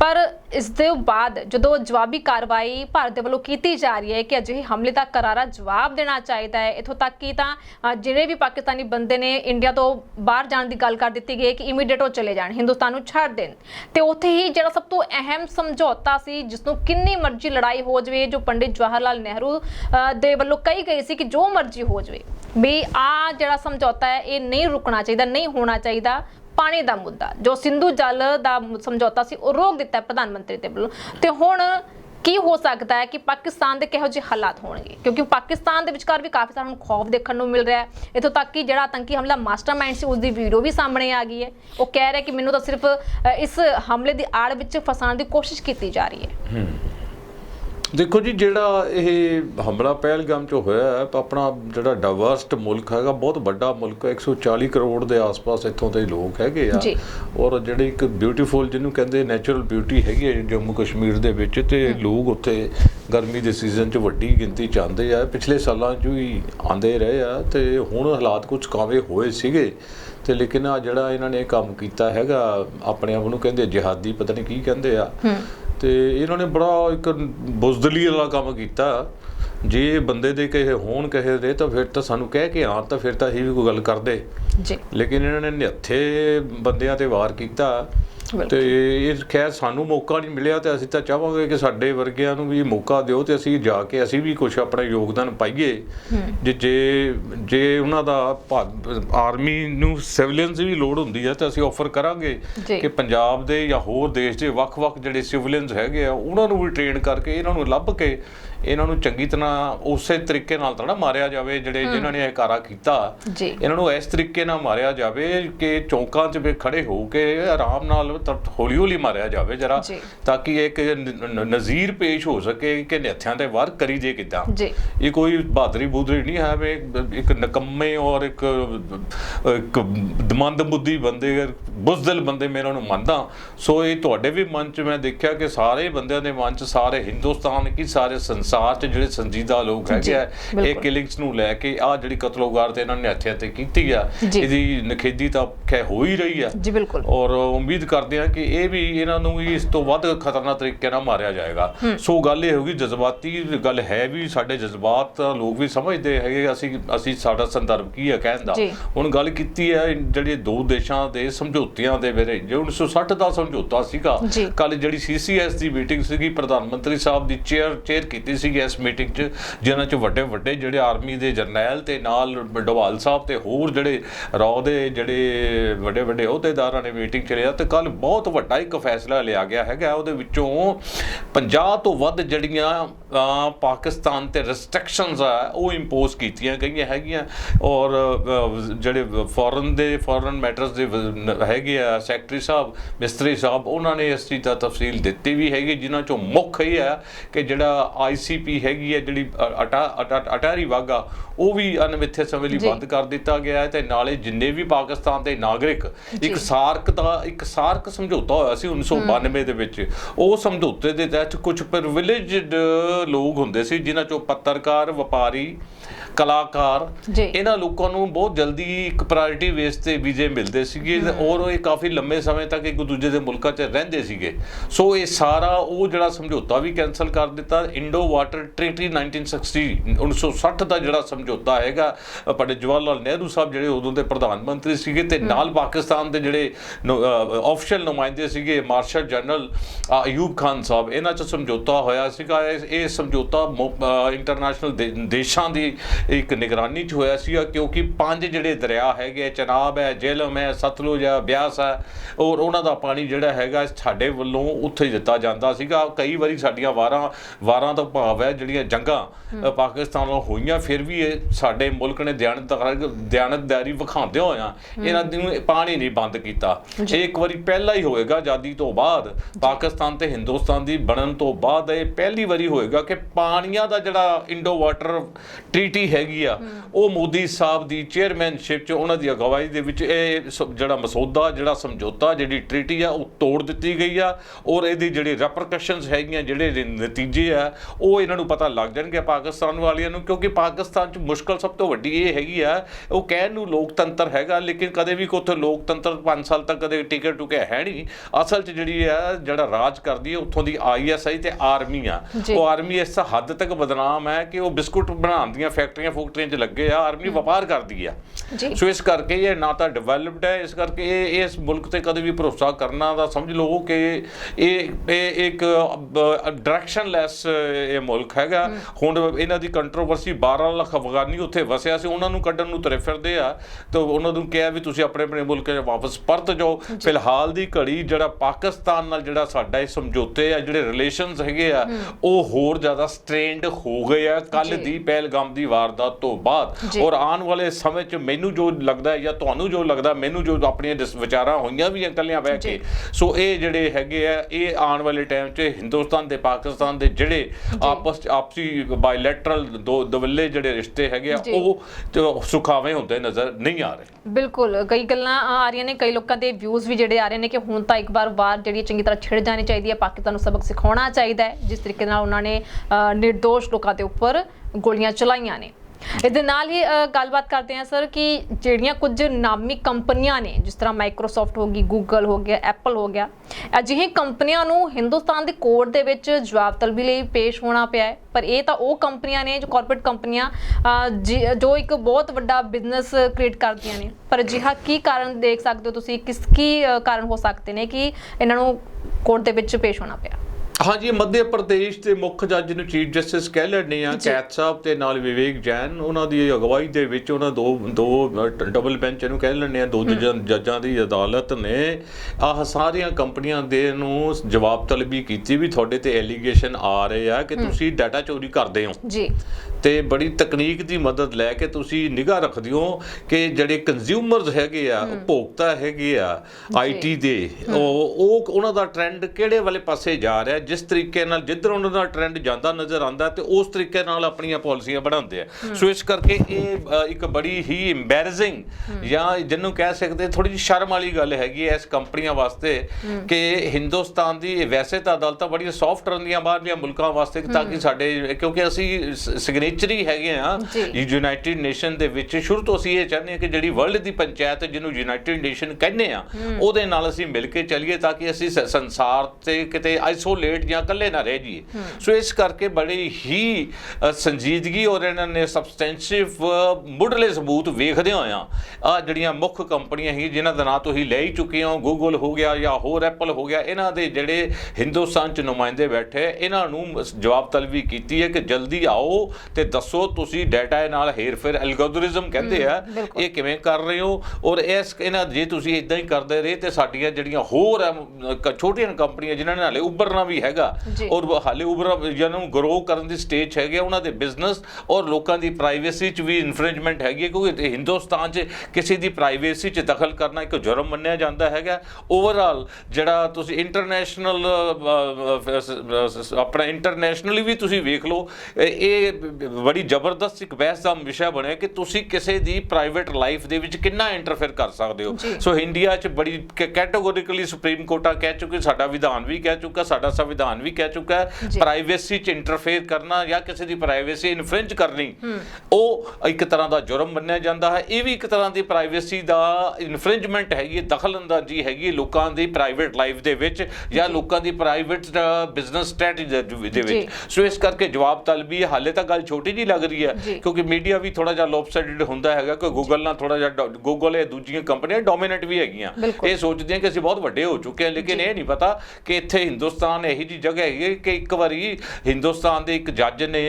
ਪਰ ਇਸ ਦੇ ਬਾਅਦ ਜਦੋਂ ਜਵਾਬੀ ਕਾਰਵਾਈ ਭਾਰਤ ਦੇ ਵੱਲੋਂ ਕੀਤੀ ਜਾ ਰਹੀ ਹੈ ਕਿ ਅਜਿਹੇ ਹਮਲੇ ਦਾ ਕਰਾਰਾ ਜਵਾਬ ਦੇਣਾ ਚਾਹੀਦਾ ਹੈ, ਇਥੋਂ ਤੱਕ ਕਿ ਤਾਂ ਜਿਹੜੇ ਵੀ ਪਾਕਿਸਤਾਨੀ ਬੰਦੇ ਨੇ ਇੰਡੀਆ ਤੋਂ ਬਾਹਰ ਜਾਣ ਦੀ ਗੱਲ ਕਰ ਦਿੱਤੀ ਗਈ ਹੈ ਕਿ ਇਮੀਡੀਏਟ ਉਹ ਚਲੇ ਜਾਣ, ਹਿੰਦੁਸਤਾਨ ਨੂੰ ਛੱਡ ਦੇਣ। ਤੇ ਉੱਥੇ ਹੀ ਜਿਹੜਾ ਸਭ ਤੋਂ ਅਹਿਮ ਸਮਝੌਤਾ ਸੀ, ਜਿਸ ਨੂੰ ਕਿੰਨੀ ਮਰਜ਼ੀ ਲੜਾਈ ਹੋ ਜਾਵੇ, ਜੋ ਪੰਡਿਤ ਜਵਾਹਰ ਲਾਲ ਨਹਿਰੂ ਦੇ ਵੱਲੋਂ ਕਹੀ ਗਈ ਸੀ ਕਿ ਜੋ ਮਰਜ਼ੀ ਹੋ ਜਾਵੇ, ਵੀ ਆ ਜਿਹੜਾ ਸਮਝੌਤਾ ਹੈ, ਇਹ ਨਹੀਂ ਰੁਕਣਾ ਚਾਹੀਦਾ, ਨਹੀਂ ਹੋਣਾ ਚਾਹੀਦਾ। ਪਾਣੀ ਦਾ ਮੁੱਦਾ, ਜੋ ਸਿੰਧੂ ਜਲ ਦਾ ਸਮਝੌਤਾ ਸੀ, ਉਹ ਰੋਕ ਦਿੱਤਾ ਪ੍ਰਧਾਨ ਮੰਤਰੀ ਦੇ ਵੱਲੋਂ। ਤੇ ਹੁਣ ਕੀ ਹੋ ਸਕਦਾ ਹੈ ਕਿ ਪਾਕਿਸਤਾਨ ਦੇ ਕਿਹੋ ਜਿਹੇ ਹਾਲਾਤ ਹੋਣਗੇ? ਕਿਉਂਕਿ ਪਾਕਿਸਤਾਨ ਦੇ ਵਿਚਕਾਰ ਵੀ ਕਾਫੀ ਸਾਰਾ ਹੁਣ ਖੌਫ ਦੇਖਣ ਨੂੰ ਮਿਲ ਰਿਹਾ ਹੈ। ਇਥੋਂ ਤੱਕ ਕਿ ਜਿਹੜਾ ਆਤੰਕੀ ਹਮਲਾ ਮਾਸਟਰਮਾਈਂਡ ਸੀ ਉਸ ਦੀ ਵੀਡੀਓ ਵੀ ਸਾਹਮਣੇ ਆ ਗਈ ਹੈ। ਉਹ ਕਹਿ ਰਿਹਾ ਕਿ ਮੈਨੂੰ ਤਾਂ ਸਿਰਫ ਇਸ ਹਮਲੇ ਦੀ ਆੜ ਵਿੱਚ ਫਸਾਉਣ ਦੀ ਕੋਸ਼ਿਸ਼ ਕੀਤੀ ਜਾ ਰਹੀ ਹੈ। ਦੇਖੋ ਜੀ ਜਿਹੜਾ ਇਹ ਹਮਲਾ ਪਹਿਲਗਾਮ ਚ ਹੋਇਆ ਹੈ ਆਪਣਾ ਜਿਹੜਾ ਡਾਈਵਰਸਟ ਮੁਲਕ ਹੈਗਾ ਬਹੁਤ ਵੱਡਾ ਮੁਲਕ ਹੈ 140 ਕਰੋੜ ਦੇ ਆਸ-ਪਾਸ ਇੱਥੋਂ ਦੇ ਲੋਕ ਹੈਗੇ ਆ। ਔਰ ਜਿਹੜੀ ਇੱਕ ਬਿਊਟੀਫੁਲ ਜਿਹਨੂੰ ਕਹਿੰਦੇ ਨੈਚੁਰਲ ਬਿਊਟੀ ਹੈਗੀ ਹੈ ਜੰਮੂ ਕਸ਼ਮੀਰ ਦੇ ਵਿੱਚ ਤੇ ਲੋਕ ਉੱਥੇ ਗਰਮੀ ਦੇ ਸੀਜ਼ਨ 'ਚ ਵੱਡੀ ਗਿਣਤੀ ਚ ਆਉਂਦੇ ਆ। ਪਿਛਲੇ ਸਾਲਾਂ 'ਚ ਵੀ ਆਉਂਦੇ ਰਹੇ ਆ ਤੇ ਹੁਣ ਹਾਲਾਤ ਕੁਝ ਕਾਵੇ ਹੋਏ ਸੀਗੇ। ਤੇ ਲੇਕਿਨ ਆ ਜਿਹੜਾ ਇਹਨਾਂ ਨੇ ਇਹ ਕੰਮ ਕੀਤਾ ਹੈਗਾ ਆਪਣੇ ਆਪ ਨੂੰ ਕਹਿੰਦੇ ਜਿਹਾਦੀ ਪਤਾ ਨਹੀਂ ਕੀ ਕਹਿੰਦੇ ਆ। ਤੇ ਇਹਨਾਂ ਨੇ ਬੜਾ ਇੱਕ ਬੁਜ਼ਦਲੀ ਵਾਲਾ ਕੰਮ ਕੀਤਾ। ਜੇ ਬੰਦੇ ਦੇ ਕਹੇ ਹੋਣ ਕਹੇ ਦੇ ਤਾਂ ਫਿਰ ਤਾਂ ਸਾਨੂੰ ਕਹਿ ਕੇ ਆਣ ਤਾਂ ਫਿਰ ਤਾਂ ਅਸੀਂ ਵੀ ਕੋਈ ਗੱਲ ਕਰਦੇ। ਜੀ। ਲੇਕਿਨ ਇਹਨਾਂ ਨੇ ਨਿਹੱਥੇ ਬੰਦਿਆਂ ਤੇ ਵਾਰ ਕੀਤਾ। ਤੇ ਇਹ ਖੈਰ ਸਾਨੂੰ ਮੌਕਾ ਨਹੀਂ ਮਿਲਿਆ ਤੇ ਅਸੀਂ ਤਾਂ ਚਾਹਾਂਗੇ ਕਿ ਸਾਡੇ ਵਰਗਿਆਂ ਨੂੰ ਵੀ ਮੌਕਾ ਦਿਓ ਤੇ ਅਸੀਂ ਜਾ ਕੇ ਅਸੀਂ ਵੀ ਕੁਝ ਆਪਣਾ ਯੋਗਦਾਨ ਪਾਈਏ। ਜੇ ਜੇ ਜੇ ਉਹਨਾਂ ਦਾ ਆਰਮੀ ਨੂੰ ਸਿਵਲੀਅਨਸ ਵੀ ਲੋੜ ਹੁੰਦੀ ਹੈ ਤਾਂ ਅਸੀਂ ਆਫਰ ਕਰਾਂਗੇ। ਕਿ ਪੰਜਾਬ ਦੇ ਜਾਂ ਹੋਰ ਦੇਸ਼ ਦੇ ਵੱਖ-ਵੱਖ ਜਿਹੜੇ ਸਿਵਲੀਅਨਸ ਹੈਗੇ ਆ ਉਹਨਾਂ ਨੂੰ ਵੀ ਟ੍ਰੇਨ ਕਰਕੇ ਇਹਨਾਂ ਨੂੰ ਲੱਭ ਕੇ ਇਹਨਾਂ ਨੂੰ ਚੰਗੀ ਤਰ੍ਹਾਂ ਉਸੇ ਤਰੀਕੇ ਨਾਲ ਤਾਂ ਨਾ ਮਾਰਿਆ ਜਾਵੇ ਜਿਹੜੇ ਜਿਨ੍ਹਾਂ ਨੇ ਇਹ ਕਾਰਾ ਕੀਤਾ। ਇਹਨਾਂ ਨੂੰ ਇਸ ਤਰੀਕੇ ਨਾਲ ਮਾਰਿਆ ਜਾਵੇ ਕਿ ਚੌਂਕਾਂ 'ਚ ਵੀ ਖੜੇ ਹੋ ਕੇ ਆਰਾਮ ਨਾਲ ਹੌਲੀ ਹੌਲੀ ਮਾਰਿਆ ਜਾਵੇ ਜਰਾ। ਤਾਂ ਕਿ ਇੱਕ ਨਜ਼ੀਰ ਪੇਸ਼ ਹੋ ਸਕੇ ਕਿ ਨਿਹੱਥਿਆਂ ਤੇ ਵਾਰ ਕਰੀ ਜੇ ਕਿਦਾਂ। ਇਹ ਕੋਈ ਬਹਾਦਰੀ ਬੂਦਰੀ ਨਹੀਂ ਹੈ ਵੇ ਇੱਕ ਨਕੰਮੇ ਔਰ ਇੱਕ ਇੱਕ ਦਮੰਦ ਬੁੱਧੀ ਬੰਦੇ ਬੁਜ਼ਦਲ ਬੰਦੇ ਮੈਂ ਇਹਨਾਂ ਨੂੰ ਮੰਨਦਾ। ਸੋ ਇਹ ਤੁਹਾਡੇ ਵੀ ਮਨ 'ਚ ਮੈਂ ਦੇਖਿਆ ਕਿ ਸਾਰੇ ਬੰਦਿਆਂ ਦੇ ਮਨ 'ਚ ਸਾਰੇ ਹਿੰਦੁਸਤਾਨ ਕੀ ਸਾਰੇ ਸੰਸਾਰ 'ਚ ਜਿਹੜੇ ਸੰਜੀਦਾ ਲੋਕ ਹੈਗੇ ਆ ਇਹ। ਕਿਲਿੰਗਸ ਨੂੰ ਲੈ ਕੇ ਆ ਜਿਹੜੀ ਕਤਲੋਗਾਰ ਤੇ ਇਹਨਾਂ ਨੇ ਹੱਥਿਆਂ ਤੇ ਕੀਤੀ ਆ। ਇਹਦੀ ਨਖੇਦੀ ਤਾਂ ਖੈ ਹੋ ਹੀ ਰਹੀ ਆ ਜੀ ਬਿਲਕੁਲ ਔਰ ਉਮੀਦ ਕਰਦੇ ਹਾਂ ਕਿ ਇਹ ਵੀ ਇਹਨਾਂ ਨੂੰ ਇਸ ਤੋਂ ਵੱਧ ਖਤਰਨਾਕ ਤਰੀਕੇ ਨਾਲ ਮਾਰਿਆ ਜਾਏਗਾ ਸੋ ਗੱਲ ਇਹ ਹੋਗੀ ਜਜ਼ਬਾਤੀ ਗੱਲ ਹੈ ਵੀ ਸਾਡੇ ਜਜ਼ਬਾਤ ਲੋਕ ਵੀ ਸਮਝਦੇ ਹੈਗੇ ਅਸੀਂ ਅਸੀਂ ਸਾਡਾ ਸੰਦਰਭ ਕੀ ਹੈ ਕਹਿਣ ਦਾ। ਹੁਣ ਗੱਲ ਕੀਤੀ ਹੈ ਜਿਹੜੇ ਦੋ ਦੇਸ਼ਾਂ ਦੇ ਸਮਝੌਤਿਆਂ ਦੇ ਵੇਲੇ ਜੋ 1960 ਦਾ ਸਮਝੌਤਾ ਸੀਗਾ। ਕੱਲ ਜਿਹੜੀ ਸੀਸੀਐਸ ਦੀ ਮੀਟਿੰਗ ਸੀਗੀ ਪ੍ਰਧਾਨ ਮੰਤਰੀ ਸਾਹਿਬ ਦੀ ਚੇਅਰ ਚੇਅਰ ਕੀਤੀ ਸੀਗੇ ਇਸ ਮੀਟਿੰਗ 'ਚ, ਜਿਨ੍ਹਾਂ 'ਚ ਵੱਡੇ ਵੱਡੇ ਜਿਹੜੇ ਆਰਮੀ ਦੇ ਜਰਨੈਲ ਤੇ ਨਾਲ ਡੋਵਾਲ ਸਾਹਿਬ ਤੇ ਹੋਰ ਜਿਹੜੇ ਰੌ ਦੇ ਜਿਹੜੇ ਵੱਡੇ ਵੱਡੇ ਅਹੁਦੇਦਾਰਾਂ ਨੇ ਮੀਟਿੰਗ 'ਚ ਲਿਆ ਤੇ ਕੱਲ ਬਹੁਤ ਵੱਡਾ ਇੱਕ ਫੈਸਲਾ ਲਿਆ ਗਿਆ ਹੈਗਾ। ਉਹਦੇ ਵਿੱਚੋਂ 50 ਤੋਂ ਵੱਧ ਜਿਹੜੀਆਂ ਪਾਕਿਸਤਾਨ ਤੇ ਰੈਸਟ੍ਰਿਕਸ਼ਨਸ ਆ, ਉਹ ਇੰਪੋਜ਼ ਕੀਤੀਆਂ ਗਈਆਂ ਹੈਗੀਆਂ। ਔਰ ਜਿਹੜੇ ਫੋਰਨ ਦੇ ਫੋਰਨ ਮੈਟਰਸ ਦੇ ਹੈਗੇ ਆ ਸੈਕਟਰੀ ਸਾਹਿਬ, ਮਿਸਤਰੀ ਸਾਹਿਬ, ਉਹਨਾਂ ਨੇ ਇਸ ਚੀਜ਼ ਦਾ ਤਫਸੀਲ ਦਿੱਤੀ ਵੀ ਹੈਗੀ, ਜਿਨ੍ਹਾਂ ਚੋਂ ਮੁੱਖ ਇਹ ਆ ਕਿ ਜਿਹੜਾ ਆਈਸੀਪੀ ਹੈਗੀ ਹੈ ਜਿਹੜੀ ਅਟਾ ਅਟਾ- ਅਟਾਰੀ ਵਾਗਾ ਉਹ ਵੀ ਅਨਮਿੱਥੇ ਸਮੇਂ ਲਈ। ਬੰਦ ਕਰ ਦਿੱਤਾ ਗਿਆ ਹੈ ਤੇ ਨਾਲੇ ਜਿੰਨੇ ਵੀ ਪਾਕਿਸਤਾਨ ਦੇ ਨਾਗਰਿਕ ਇੱਕ ਸਾਰਕ ਦਾ ਇੱਕ ਸਾਰਕ ਸਮਝੌਤਾ ਹੋਇਆ ਸੀ 1992 ਦੇ ਵਿੱਚ। ਉਹ ਸਮਝੌਤੇ ਦੇ ਤਹਿਤ ਕੁਝ ਪ੍ਰਿਵਿਲੇਜਡ ਲੋਕ ਹੁੰਦੇ ਸੀ ਜਿਨ੍ਹਾਂ ਚੋਂ ਪੱਤਰਕਾਰ ਵਪਾਰੀ ਕਲਾਕਾਰ। ਇਹਨਾਂ ਲੋਕਾਂ ਨੂੰ ਬਹੁਤ ਜਲਦੀ ਇੱਕ ਪ੍ਰਾਇੋਰਟੀ ਬੇਸ ਤੇ ਵੀਜ਼ੇ ਮਿਲਦੇ ਸੀਗੇ ਤੇ ਔਰ ਉਹ ਇਹ ਕਾਫੀ ਲੰਮੇ ਸਮੇਂ ਤੱਕ ਇੱਕ ਦੂਜੇ ਦੇ ਮੁਲਕਾਂ 'ਚ ਰਹਿੰਦੇ ਸੀਗੇ। ਸੋ ਇਹ ਸਾਰਾ ਉਹ ਜਿਹੜਾ ਸਮਝੌਤਾ ਵੀ ਕੈਨਸਲ ਕਰ ਦਿੱਤਾ। ਇੰਡੋ ਵਾਟਰ ਟ੍ਰੀਟੀ 1960 1960 ਦਾ ਜਿਹੜਾ ਸਮਝੌਤਾ ਹੈਗਾ ਪੰਡਿਤ ਜਵਾਹਰ ਲਾਲ ਨਹਿਰੂ ਸਾਹਿਬ ਜਿਹੜੇ ਉਦੋਂ ਦੇ ਪ੍ਰਧਾਨ ਮੰਤਰੀ ਸੀਗੇ ਤੇ ਨਾਲ ਪਾਕਿਸਤਾਨ ਦੇ ਜਿਹੜੇ ਆਫੀਸ਼ੀਅਲ ਨੁਮਾਇੰਦੇ ਸੀਗੇ ਮਾਰਸ਼ਲ ਜਨਰਲ ਅਯੂਬ ਖਾਨ ਸਾਹਿਬ ਇਹਨਾਂ 'ਚ ਸਮਝੌਤਾ ਹੋਇਆ ਸੀਗਾ। ਇਹ ਸਮਝੌਤਾ ਇੰਟਰਨੈਸ਼ਨਲ ਦੇਸ਼ਾਂ ਦੀ ਇੱਕ ਨਿਗਰਾਨੀ 'ਚ ਹੋਇਆ ਸੀਗਾ ਕਿਉਂਕਿ ਪੰਜ ਜਿਹੜੇ ਦਰਿਆ ਹੈਗੇ ਚਨਾਬ ਹੈ ਜੇਹਲਮ ਹੈ ਸਤਲੁਜ ਹੈ ਬਿਆਸ ਹੈ ਔਰ ਉਹਨਾਂ ਦਾ ਪਾਣੀ ਜਿਹੜਾ ਹੈਗਾ ਸਾਡੇ ਵੱਲੋਂ ਉੱਥੇ ਦਿੱਤਾ ਜਾਂਦਾ ਸੀਗਾ। ਕਈ ਵਾਰੀ ਸਾਡੀਆਂ ਵਾਰਾਂ ਵਾਰਾਂ ਦਾ ਭਾਵ ਹੈ ਜਿਹੜੀਆਂ ਜੰਗਾਂ ਪਾਕਿਸਤਾਨ ਨਾਲ ਹੋਈਆਂ ਫਿਰ ਵੀ ਇਹ ਸਾਡੇ ਮੁਲਕ ਨੇ ਦਿਆਨਤਦਾਰ ਦਿਆਨਤਦਾਰੀ ਵਿਖਾਉਂਦੇ ਹੋਇਆਂ ਇਹਨਾਂ ਨੂੰ ਪਾਣੀ ਨਹੀਂ ਬੰਦ ਕੀਤਾ। ਇਹ ਇੱਕ ਵਾਰੀ ਪਹਿਲਾਂ ਹੀ ਹੋਏਗਾ ਆਜ਼ਾਦੀ ਤੋਂ ਬਾਅਦ ਪਾਕਿਸਤਾਨ ਤੇ ਹਿੰਦੁਸਤਾਨ ਦੀ ਬਣਨ ਤੋਂ ਬਾਅਦ ਇਹ ਪਹਿਲੀ ਵਾਰੀ ਹੋਏਗਾ ਕਿ ਪਾਣੀਆਂ ਦਾ ਜਿਹੜਾ ਇੰਡੋ ਵਾਟਰ ਟ੍ਰੀਟੀ ਹੈਗੀ ਆ। ਉਹ ਮੋਦੀ ਸਾਹਿਬ ਦੀ ਚੇਅਰਮੈਨਸ਼ਿਪ ਚ ਉਹਨਾਂ ਦੀ ਅਗਵਾਈ ਦੇ ਵਿੱਚ ਇਹ ਜਿਹੜਾ ਮਸੌਦਾ ਜਿਹੜਾ ਸਮਝੌਤਾ ਜਿਹੜੀ ਟ੍ਰੀਟੀ ਆ ਉਹ ਤੋੜ ਦਿੱਤੀ ਗਈ ਆ ਔਰ ਇਹਦੀ ਜਿਹੜੀ ਰੈਪਰਕਸ਼ਨਸ ਹੈਗੀਆਂ ਜਿਹੜੇ ਨਤੀਜੇ ਆ ਉਹ ਇਹਨਾਂ ਨੂੰ ਪਤਾ ਲੱਗ ਜਾਣਗੇ ਪਾਕਿਸਤਾਨ ਵਾਲਿਆਂ ਨੂੰ ਕਿਉਂਕਿ ਪਾਕਿਸਤਾਨ ਚ ਮੁਸ਼ਕਲ ਸਭ ਤੋਂ ਵੱਡੀ ਇਹ ਹੈਗੀ ਆ ਉਹ ਕਹਿਣ ਨੂੰ ਲੋਕਤੰਤਰ ਹੈਗਾ ਲੇਕਿਨ ਕਦੇ ਵੀ ਕੋਥੇ ਲੋਕਤੰਤਰ 5 ਸਾਲ ਤੱਕ ਕਦੇ ਟਿਕੇ ਟੁਕੇ ਹੈ ਨਹੀਂ। ਅਸਲ ਚ ਜਿਹੜੀ ਆ ਜਿਹੜਾ ਰਾਜ ਕਰਦੀ ਹੈ ਉੱਥੋਂ ਦੀ ਆਈਐਸਆਈ ਤੇ ਆਰਮੀ ਆ। ਉਹ ਆਰਮੀ ਇਸ ਹੱਦ ਤੱਕ ਬਦਨਾਮ ਹੈ ਕਿ ਉਹ ਬਿਸਕੁਟ ਬਣਾਉਣ ਦੀਆਂ ਫੈਕਟਰੀਆਂ ਫੂਕਟਰੀਆਂ 'ਚ ਲੱਗੇ ਆ ਆਰਮੀ ਵਪਾਰ ਕਰਦੀ ਆ। ਜੀ। ਸੋ ਇਸ ਕਰਕੇ ਇਹ ਨਾ ਤਾਂ ਡਿਵੈਲਪਡ ਹੈ ਇਸ ਕਰਕੇ ਇਹ ਇਸ ਮੁਲਕ ਤੇ ਕਦੇ ਵੀ ਭਰੋਸਾ ਕਰਨਾ ਦਾ ਸਮਝ ਲਓ ਕਿ ਇਹ ਇਹ ਇੱਕ ਡਾਇਰੈਕਸ਼ਨਲੈਸ ਇਹ ਮੁਲਕ ਹੈਗਾ। ਹੁਣ ਇਹਨਾਂ ਦੀ ਕੰਟਰੋਵਰਸੀ 12 ਲੱਖ ਅਫਗਾਨੀ ਉੱਥੇ ਵਸਿਆ ਸੀ ਉਹਨਾਂ ਨੂੰ ਕੱਢਣ ਨੂੰ ਤੁਰੇ ਫਿਰਦੇ ਆ। ਤੇ ਉਹਨਾਂ ਨੂੰ ਕਿਹਾ ਵੀ ਤੁਸੀਂ ਆਪਣੇ ਆਪਣੇ ਮੁਲਕ 'ਚ ਵਾਪਸ ਪਰਤ ਜਾਓ। ਫਿਲਹਾਲ ਦੀ ਘੜੀ ਜਿਹੜਾ ਪਾਕਿਸਤਾਨ ਨਾਲ ਜਿਹੜਾ ਸਾਡਾ ਇਹ ਸਮਝੌਤੇ ਆ ਜਿਹੜੇ ਰਿਲੇਸ਼ਨਸ ਹੈਗੇ ਆ ਉਹ ਹੋਰ ਜ਼ਿਆਦਾ ਸਟ੍ਰੇਨਡ ਹੋ ਗਏ ਆ। ਕੱਲ। ਦੀ ਪਹਿਲਗਾਮ ਦੀ ਵਾਰਦਾਤ ਤੋਂ ਬਾਅਦ। ਔਰ ਆਉਣ ਵਾਲੇ ਸਮੇਂ 'ਚ ਮੈਨੂੰ ਜੋ ਲੱਗਦਾ ਹੈ ਜਾਂ ਤੁਹਾਨੂੰ ਜੋ ਲੱਗਦਾ ਮੈਨੂੰ ਜੋ ਆਪਣੀਆਂ ਵਿਚਾਰਾਂ ਹੋਈਆਂ ਵੀ ਇਕੱਲਿਆਂ ਬਹਿ ਕੇ। ਸੋ ਇਹ ਜਿਹੜੇ ਹੈਗੇ ਆ ਇਹ ਆਉਣ ਵਾਲੇ ਟਾਈਮ 'ਚ ਹਿੰਦੁਸਤਾਨ ਤੇ ਪਾਕਿਸਤਾਨ ਦੇ ਜਿਹੜੇ ਆਪਸ 'ਚ ਆਪਸੀ ਬਾਇਲੈਟਰਲ ਦੋ ਦਵੱਲੇ ਜਿਹੜੇ ਰਿਸ਼ਤੇ ਹੈਗੇ ਆ। ਉਹ ਸੁਖਾਵੇਂ ਹੁੰਦੇ ਨਜ਼ਰ ਨਹੀਂ ਆ ਰਹੇ। ਬਿਲਕੁਲ ਕਈ ਗੱਲਾਂ ਆ ਰਹੀਆਂ ਨੇ ਕਈ ਲੋਕਾਂ ਦੇ ਵਿਊਜ਼ ਵੀ ਜਿਹੜੇ ਆ ਰਹੇ ਨੇ ਕਿ ਹੁਣ ਤਾਂ ਇੱਕ ਵਾਰ ਵਾਰ ਜਿਹੜੀ ਚੰਗੀ ਤਰ੍ਹਾਂ ਛਿੜ ਜਾਣੀ ਚਾਹੀਦੀ ਹੈ ਪਾਕਿਸਤਾਨ ਨੂੰ ਸਬਕ ਸਿਖਾਉਣਾ ਚਾਹੀਦਾ ਹੈ ਜਿਸ ਤਰੀਕੇ ਨਾਲ ਉਹਨਾਂ ਨੇ ਨਿਰਦੋਸ਼ ਲੋਕਾਂ ਦੇ ਉੱਪਰ ਗੋਲੀਆਂ ਚਲਾਈਆਂ ਨੇ। ਇਹਦੇ ਨਾਲ ਹੀ ਗੱਲਬਾਤ ਕਰਦੇ ਹਾਂ ਸਰ ਕਿ ਜਿਹੜੀਆਂ ਕੁਝ ਨਾਮੀ ਕੰਪਨੀਆਂ ਨੇ ਜਿਸ ਤਰ੍ਹਾਂ ਮਾਈਕਰੋਸਾਫਟ ਹੋ ਗਈ ਗੂਗਲ ਹੋ ਗਿਆ ਐਪਲ ਹੋ ਗਿਆ ਅਜਿਹੇ ਕੰਪਨੀਆਂ ਨੂੰ ਹਿੰਦੁਸਤਾਨ ਦੇ ਕੋਰਟ ਦੇ ਵਿੱਚ ਜਵਾਬ ਤਲਬੀ ਲਈ ਪੇਸ਼ ਹੋਣਾ ਪਿਆ ਹੈ। ਪਰ ਇਹ ਤਾਂ ਉਹ ਕੰਪਨੀਆਂ ਨੇ ਜੋ ਕਾਰਪੋਰੇਟ ਕੰਪਨੀਆਂ ਅ, ਜੋ ਇੱਕ ਬਹੁਤ ਵੱਡਾ ਬਿਜ਼ਨਸ ਕ੍ਰੀਏਟ ਕਰਦੀਆਂ ਨੇ। ਪਰ ਅਜਿਹਾ ਕੀ ਕਾਰਨ ਦੇਖ ਸਕਦੇ ਹੋ ਤੁਸੀਂ? ਕਿਸ ਕੀ ਕਾਰਨ ਹੋ ਸਕਦੇ ਨੇ ਕਿ ਇਹਨਾਂ ਨੂੰ ਕੋਰਟ ਦੇ ਵਿੱਚ ਪੇਸ਼ ਹੋਣਾ ਪਿਆ? ਹਾਂਜੀ ਮੱਧ ਪ੍ਰਦੇਸ਼ ਦੇ ਮੁੱਖ ਜੱਜ ਨੂੰ ਚੀਫ ਜਸਟਿਸ ਕਹਿ ਲੈਣੇ ਆ। ਕੈਥ ਸਾਹਿਬ ਤੇ ਨਾਲ ਵਿਵੇਕ ਜੈਨ ਉਹਨਾਂ ਦੀ ਅਗਵਾਈ ਦੇ ਵਿੱਚ ਉਹਨਾਂ ਦੋ ਦੋ ਡਬਲ ਬੈਂਚ ਇਹਨੂੰ ਕਹਿ ਲੈਣੇ ਆ ਦੋ ਜੱਜਾਂ ਜੱਜਾਂ ਦੀ ਅਦਾਲਤ ਨੇ। ਆਹ ਸਾਰੀਆਂ ਕੰਪਨੀਆਂ ਦੇ ਨੂੰ ਜਵਾਬ ਤਲਬੀ ਕੀਤੀ ਵੀ ਤੁਹਾਡੇ ਤੇ ਐਲੀਗੇਸ਼ਨ ਆ ਰਹੇ ਆ ਕਿ ਤੁਸੀਂ ਡਾਟਾ ਚੋਰੀ ਕਰਦੇ ਹੋ। ਜੀ। ਤੇ ਬੜੀ ਤਕਨੀਕ ਦੀ ਮਦਦ ਲੈ ਕੇ ਤੁਸੀਂ ਨਿਗਾਹ ਰੱਖਦੇ ਹੋ ਕਿ ਜਿਹੜੇ ਕੰਜ਼ਿਊਮਰਸ ਹੈਗੇ ਆ ਉਪਭੋਗਤਾ ਹੈਗੇ ਆ ਆਈਟੀ ਦੇ ਉਹ ਉਹਨਾਂ ਦਾ ਟ੍ਰੈਂਡ ਕਿਹੜੇ ਵਾਲੇ ਪਾਸੇ ਜਾ ਰਿਹਾ ਜਿਸ ਤਰੀਕੇ ਨਾਲ ਜਿੱਧਰ ਉਹਨਾਂ ਦਾ ਟ੍ਰੈਂਡ ਜਾਂਦਾ ਨਜ਼ਰ ਆਉਂਦਾ ਤੇ ਉਸ ਤਰੀਕੇ ਨਾਲ ਆਪਣੀਆਂ ਪਾਲਿਸੀਆਂ ਬਣਾਉਂਦੇ ਆ। ਸੋ ਇਸ ਕਰਕੇ ਇਹ ਇੱਕ ਬੜੀ ਹੀ ਇੰਬੈਰਸਿੰਗ ਜਾਂ ਜਿਹਨੂੰ ਕਹਿ ਸਕਦੇ ਥੋੜੀ ਜਿਹੀ ਸ਼ਰਮ ਵਾਲੀ ਗੱਲ ਹੈਗੀ ਹੈ ਇਸ ਕੰਪਨੀਆਂ ਵਾਸਤੇ ਕਿ ਹਿੰਦੁਸਤਾਨ ਦੀ ਵੈਸੇ ਤਾਂ ਅਦਾਲਤਾਂ ਬੜੀਆਂ ਸੌਫਟ ਰਹਿੰਦੀਆਂ ਬਾਹਰਲੀਆਂ ਮੁਲਕਾਂ ਵਾਸਤੇ ਤਾਂ ਕਿ ਸਾਡੇ ਕਿਉਂਕਿ ਅਸੀਂ ਸਿਗਨੇਚਰੀ ਹੈਗੇ ਆ। ਯੂਨਾਈਟਿਡ ਨੇਸ਼ਨ ਦੇ ਵਿੱਚ ਸ਼ੁਰੂ ਤੋਂ ਅਸੀਂ ਇਹ ਚਾਹੁੰਦੇ ਹਾਂ ਕਿ ਜਿਹੜੀ ਵਰਲਡ ਦੀ ਪੰਚਾਇਤ ਜਿਹਨੂੰ ਯੂਨਾਈਟਿਡ ਨੇਸ਼ਨ ਕਹਿੰਦੇ ਆ ਉਹਦੇ ਨਾਲ ਅਸੀਂ ਮਿਲ ਕੇ ਚੱਲੀਏ ਤਾਂ ਕਿ ਅਸੀਂ ਸੰਸਾਰ ਤੇ ਕਿਤੇ ਆਈਸੋਲੇਟ ਜਾਂ ਇਕੱਲੇ ਨਾ ਰਹਿ ਜਾਈਏ ਸੋ ਇਸ ਕਰਕੇ ਬੜੀ ਹੀ ਸੰਜੀਦਗੀ ਔਰ ਇਹਨਾਂ ਨੇ ਸਬਸਟੈਂਸਿਵ ਮੁੱਢਲੇ ਸਬੂਤ ਵੇਖਦੇ ਹੋਇਆ ਆ ਜਿਹੜੀਆਂ ਮੁੱਖ ਕੰਪਨੀਆਂ ਹੀ ਜਿਨ੍ਹਾਂ ਦਾ ਨਾਂ ਤੁਸੀਂ ਲੈ ਹੀ ਚੁੱਕੇ ਹੋ ਗੂਗਲ ਹੋ ਗਿਆ ਜਾਂ ਹੋਰ ਐਪਲ ਹੋ ਗਿਆ ਇਹਨਾਂ ਦੇ ਜਿਹੜੇ ਹਿੰਦੁਸਤਾਨ ਚ ਨੁਮਾਇੰਦੇ ਬੈਠੇ ਇਹਨਾਂ ਨੂੰ ਜਵਾਬ ਤਲਬੀ ਕੀਤੀ ਹੈ ਕਿ ਜਲਦੀ ਆਓ ਤੇ ਦੱਸੋ ਤੁਸੀਂ ਡਾਟਾ ਨਾਲ ਹੇਰਫੇਰ ਐਲਗੋਰਿਜ਼ਮ ਕਹਿੰਦੇ ਆ। ਇਹ ਕਿਵੇਂ ਕਰ ਰਹੇ ਹੋ? ਔਰ ਇਸ ਇਹਨਾਂ ਜੇ ਤੁਸੀਂ ਇਦਾਂ ਹੀ ਕਰਦੇ ਰਹੇ ਤੇ ਸਾਡੀਆਂ ਜਿਹੜੀਆਂ ਹੋਰ ਛੋਟੀਆਂ ਕੰਪਨੀਆਂ ਜਿਨ੍ਹਾਂ ਨੇ ਹਾਲੇ ਉਭਰਨਾ ਵੀ ਹੈਗਾ। ਔਰ ਹਾਲੇ ਉਭਰ ਜਿਹਨਾਂ ਨੂੰ ਗਰੋ ਕਰਨ ਦੀ ਸਟੇਜ ਹੈਗੇ ਉਹਨਾਂ ਦੇ ਬਿਜ਼ਨਸ ਔਰ ਲੋਕਾਂ ਦੀ ਪ੍ਰਾਈਵੇਸੀ 'ਚ ਵੀ ਇਨਫ੍ਰਿੰਜਮੈਂਟ ਹੈਗੀ ਹੈ ਕਿਉਂਕਿ ਹਿੰਦੁਸਤਾਨ 'ਚ ਕਿਸੇ ਦੀ ਪ੍ਰਾਈਵੇਸੀ 'ਚ ਦਖਲ ਕਰਨਾ ਇੱਕ ਜੁਰਮ ਮੰਨਿਆ ਜਾਂਦਾ ਹੈਗਾ ਓਵਰਆਲ ਜਿਹੜਾ ਤੁਸੀਂ ਇੰਟਰਨੈਸ਼ਨਲ ਆਪਣਾ ਇੰਟਰਨੈਸ਼ਨਲੀ ਵੀ ਤੁਸੀਂ ਵੇਖ ਲਓ ਇਹ ਬੜੀ ਜ਼ਬਰਦਸਤ ਇੱਕ ਬਹਿਸ ਦਾ ਵਿਸ਼ਾ ਬਣਿਆ ਕਿ ਤੁਸੀਂ ਕਿਸੇ ਦੀ ਪ੍ਰਾਈਵੇਟ ਲਾਈਫ ਦੇ ਵਿੱਚ ਕਿੰਨਾ ਇੰਟਰਫੇਅਰ ਕਰ ਸਕਦੇ ਹੋ। ਸੋ ਇੰਡੀਆ 'ਚ ਬੜੀ ਕੈਟਾਗੋਰੀਕਲੀ ਸੁਪਰੀਮ ਕੋਰਟ ਕਹਿ ਚੁੱਕੀ ਸਾਡਾ ਵਿਧਾਨ ਵੀ ਕਹਿ ਚੁੱਕਾ ਸਾਡਾ ਸੰਵਿਧਾਨ ਵੀ ਕਹਿ ਚੁੱਕਾ ਹੈ। ਪ੍ਰਾਈਵੇਸੀ 'ਚ ਇੰਟਰਫੇਅਰ ਕਰਨਾ ਜਾਂ ਕਿਸੇ ਦੀ ਪ੍ਰਾਈਵੇਸੀ ਇਨਫ੍ਰਿੰਜ ਕਰਨੀ ਉਹ ਇੱਕ ਤਰ੍ਹਾਂ ਦਾ ਜੁਰਮ ਮੰਨਿਆ ਜਾਂਦਾ ਹੈ ਇਹ ਵੀ ਇੱਕ ਤਰ੍ਹਾਂ ਦੀ ਪ੍ਰਾਈਵੇਸੀ ਦਾ ਇਨਫ੍ਰਿੰਜਮੈਂਟ ਹੈਗੀ ਹੈ ਦਖਲਅੰਦਾਜ਼ੀ ਹੈਗੀ ਲੋਕਾਂ ਦੀ ਪ੍ਰਾਈਵੇਟ ਲਾਈਫ ਦੇ ਵਿੱਚ ਜਾਂ ਲੋਕਾਂ ਦੀ ਪ੍ਰਾਈਵੇਟ ਬਿਜ਼ਨਸ ਸਟ੍ਰੈਟਜੀ ਦੇ। ਵਿੱਚ ਸੋ ਇਸ ਕਰਕੇ ਜਵਾਬ ਤਲਬੀ ਹੈ ਹਾਲੇ ਤਾਂ ਗੱਲ ਛੋਟੀ ਜੀ ਲੱਗ ਰਹੀ ਹੈ। ਕਿਉਂਕਿ ਮੀਡੀਆ ਵੀ ਥੋੜਾ ਜਿਹਾ ਲੋਪਸਾਈਡਡ ਹੁੰਦਾ ਹੈਗਾ ਕਿ ਗੂਗਲ ਨਾਲ ਥੋੜਾ ਜਿਹਾ ਗੂਗਲ ਇਹ ਦੂਜੀਆਂ ਕੰਪਨੀਆਂ ਡੋਮੀਨੇਟ ਵੀ ਹੈਗੀਆਂ। ਇਹ ਸੋਚਦੇ ਆ ਕਿ ਅਸੀਂ ਬਹੁਤ ਵੱਡੇ ਹੋ ਚੁੱਕੇ ਹਾਂ ਲੇਕਿਨ ਇਹ ਨਹੀਂ ਪਤਾ ਕਿ ਇੱਥੇ ਹਿੰਦੁਸਤਾਨ ਇਹੀ ਜੀ ਜਗ੍ਹਾ ਹੈਗੀ ਹੈ ਕਿ ਇੱਕ ਵਾਰੀ ਹਿੰਦੁਸਤਾਨ ਦੇ ਇੱਕ ਜੱਜ ਨੇ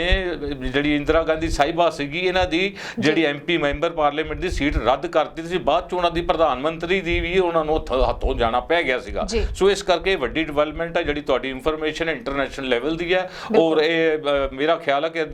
ਜਿਹੜੀ ਇੰਦਰਾ ਗਾਂਧੀ ਸਾਹਿਬਾ ਸੀਗੀ ਇਹਨਾਂ ਦੀ ਜਿਹੜੀ ਐਮਪੀ ਮੈਂਬਰ ਪਾਰਲੀਮੈਂਟ ਦੀ ਸੀਟ ਰੱਦ ਕਰ ਦਿੱਤੀ ਸੀ ਬਾਅਦ ਚ ਉਹਨਾਂ ਦੀ ਪ੍ਰਧਾਨ ਮੰਤਰੀ ਦੀ ਵੀ ਉਹਨਾਂ ਨੂੰ ਹੱਥ- ਜਾਣਾ ਪੈ ਗਿਆ ਸੀਗਾ। ਸੋ ਇਸ ਕਰਕੇ ਇਹ ਵੱਡੀ ਡਿਵੈਲਪਮੈਂਟ ਹੈ ਜਿਹੜੀ ਤੁਹਾਡੀ ਇਨਫੋਰਮੇਸ਼ਨ ਇੰਟਰਨੈਸ਼ਨਲ ਲੈਵਲ ਦੀ ਹੈ। ਔਰ ਇਹ ਮੇਰਾ ਖਿਆਲ ਹੈ ਕਿ